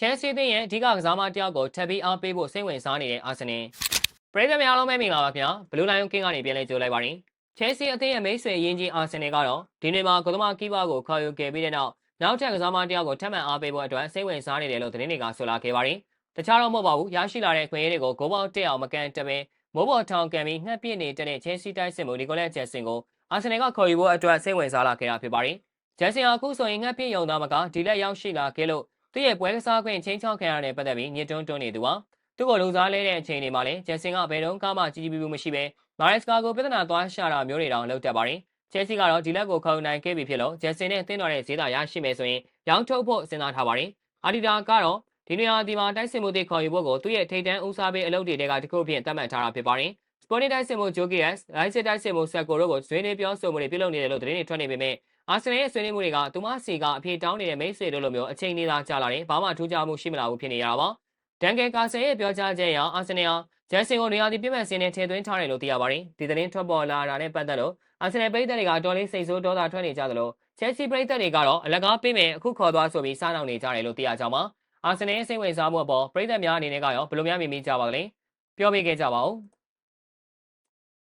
ချယ်ဆီအသင်းရဲ့အဓိကကစားမတစ်ယောက်ကိုထပ်ပြီးအားပေးဖို့စိတ်ဝင်စားနေတဲ့အာဆင်နယ်ပရိသတ်များအားလုံးပဲမင်္ဂလာပါခင်ဗျာဘလူးလိုင်ယွန်ကင်းကနေပြန်လဲကြိုလိုက်ပါရင်ချယ်ဆီအသင်းရဲ့မိတ်ဆွေရင်းကြီးအာဆင်နယ်ကတော့ဒီနေ့မှာဂိုသမာကီပါကိုခေါ်ယူခဲ့ပြီးတဲ့နောက်နောက်ထပ်ကစားမတစ်ယောက်ကိုထပ်မံအားပေးဖို့အတွက်စိတ်ဝင်စားနေတယ်လို့သတင်းတွေကဆိုလာခဲ့ပါတယ်တခြားတော့မဟုတ်ပါဘူးရရှိလာတဲ့ခွင့်ရတွေကိုဂိုးပေါက်တက်အောင်မကန်တပင်မိုးပေါ်ထောင်ကန်ပြီးငှက်ပြစ်နေတဲ့ချယ်ဆီတိုက်စစ်မှုနီကိုလက်ဂျက်ဆင်ကိုအာဆင်နယ်ကခေါ်ယူဖို့အတွက်စိတ်ဝင်စားလာခဲ့တာဖြစ်ပါတယ်ဂျက်ဆင်အခုဆိုရင်ငှက်ပြစ်ယုံသားမကဒီလက်ရောက်ရှိလာခဲ့လို့ သူ့ရဲ့ပွဲကစားခွင့်ချင်းချောက်ခံရတဲ့ပတ်သက်ပြီးညစ်တွန်းတွန်းနေသူပါသူ့ကိုလုံစားလဲတဲ့အချိန်တွေမှာလည်းဂျက်ဆင်ကဘယ်တော့မှကြီးကြီးပြူပြူမရှိပဲမာရက်စကာကိုပြဿနာသွားရှာတာမျိုးတွေတောင်လုပ်တတ်ပါတယ်ချယ်ဆီကတော့ဒီလက်ကိုခေါင်းနိုင်ခဲ့ပြီဖြစ်လို့ဂျက်ဆင်နဲ့တင်းတော်တဲ့ဈေးသာရရှိမယ်ဆိုရင်ရောင်းထုတ်ဖို့စဉ်းစားထားပါတယ်အာဒီတာကတော့ဒီနေရာဒီမှာတိုက်စစ်မှုတွေခေါ်ယူဖို့ကိုသူ့ရဲ့ထိတ်တန်းဦးစားပေးအလုပ်တွေကတခုအဖြစ်သတ်မှတ်ထားတာဖြစ်ပါတယ်စပေါ်နီတိုက်စစ်မှုဂျိုကီယက်လိုင်းစစ်တိုက်စစ်မှုဆက်ကိုတို့ကိုဆွေးနွေးပြောဆိုမှုတွေပြုလုပ်နေတယ်လို့သတင်းတွေထွက်နေပေမဲ့ အာဆင်နယ်ရဲ့ဆွေးနွေးမှုတွေကသူမစီကအပြေတောင်းနေတဲ့မိတ်ဆွေတို့လိုမျိုးအချိန်နေသာကြာလာတယ်ဘာမှထူးခြားမှုရှိမလာဘူးဖြစ်နေရတာပါဒန်ကယ်ကာဆယ်ရဲ့ပြောကြားချက်အရအာဆင်နယ်ဟာဂျက်ဆင်ကိုနေရာဒီပြည့်မဲ့စင်းနဲ့ထည့်သွင်းထားတယ်လို့သိရပါတယ်ဒီသတင်းထွက်ပေါ်လာတာနဲ့ပတ်သက်လို့အာဆင်နယ်ပြည်သက်တွေကတော်လေးစိတ်ဆိုးဒေါသထွက်နေကြသလိုချက်စီပြည်သက်တွေကတော့အလကားပေးမယ်အခုခေါ်သွားဆိုပြီးစားနောက်နေကြတယ်လို့သိရကြပါအာဆင်နယ်ရဲ့စိတ်ဝင်စားမှုအပေါ်ပြည်သက်များအနေနဲ့ကရောဘယ်လိုများမြင်မိကြပါလဲပြောပြခဲ့ကြပါဦး